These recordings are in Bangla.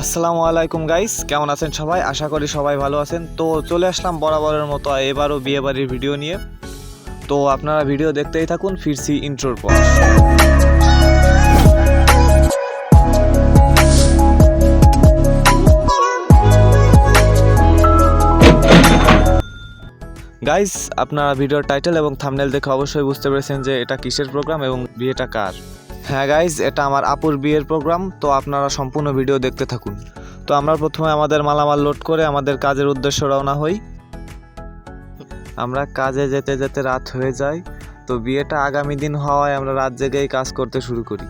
আসসালামু আলাইকুম গাইস কেমন আছেন সবাই? আশা করি সবাই ভালো আছেন। তো চলে আসলাম বরাবরের মতো এবারও বিয়ে বাড়ির ভিডিও নিয়ে। তো আপনারা ভিডিও দেখতেই থাকুন, ফিরছি ইন্ট্রোর পর। গাইস আপনারা ভিডিওর টাইটেল এবং থাম্বনেল দেখে অবশ্যই বুঝতে পেরেছেন যে এটা কিসের প্রোগ্রাম এবং বিয়েটা কার। হ্যাঁ গাইজ এটা আমার আপুর বিয়ের প্রোগ্রাম তো আপনারা সম্পূর্ণ ভিডিও দেখতে থাকুন। তো আমরা প্রথমে আমাদের মালামাল লোড করে আমাদের কাজের উদ্দেশ্য রওনা হই। আমরা কাজে যেতে যেতে রাত হয়ে যায়, তো বিয়েটা আগামী দিন হওয়ায় আমরা রাত জেগেই কাজ করতে শুরু করি।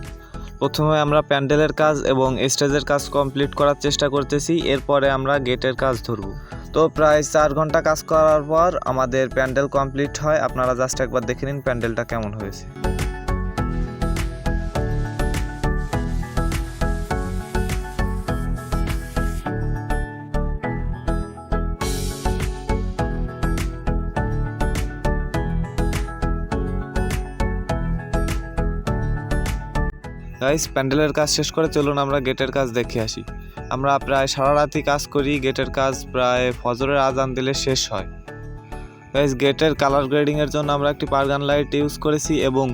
প্রথমে আমরা প্যান্ডেলের কাজ এবং স্টেজের কাজ কমপ্লিট করার চেষ্টা করতেছি, এরপরে আমরা গেটের কাজ ধরব। তো প্রায় চার ঘণ্টা কাজ করার পর আমাদের প্যান্ডেল কমপ্লিট হয়, আপনারা জাস্ট একবার দেখে নিন প্যান্ডেলটা কেমন হয়েছে। গাইস প্যান্ডেলের কাজ শেষ করে চলুন আমরা গেটের কাজ দেখে আসি। আমরা প্রায় সারা রাতি কাজ করি, গেটের কাজ প্রায় ফজরের আজান দিলে শেষ হয়। গাইস গেটের কালার গ্রেডিংয়ের জন্য আমরা একটি পারগান লাইট ইউজ করেছি এবং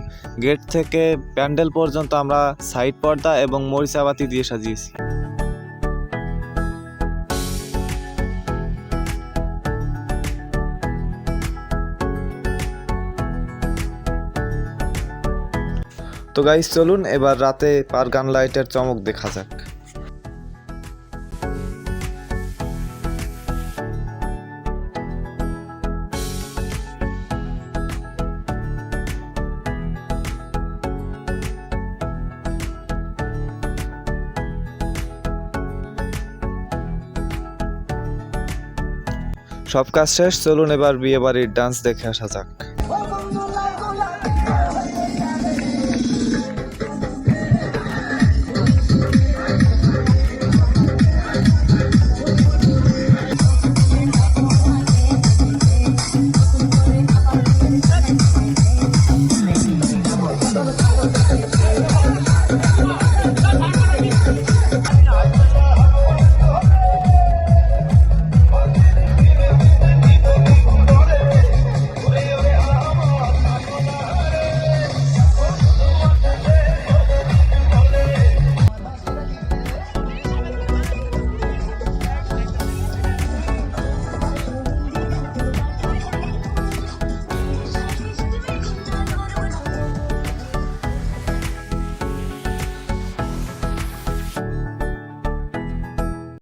গেট থেকে প্যান্ডেল পর্যন্ত আমরা সাইড পর্দা এবং মরিচাবাতি দিয়ে সাজিয়েছি। তো গাইস চলুন, এবার রাতে পারগান লাইটের চমক দেখা যাক। সব কাজ শেষ, চলুন এবার বিয়ে বাড়ির ডান্স দেখে আসা যাক।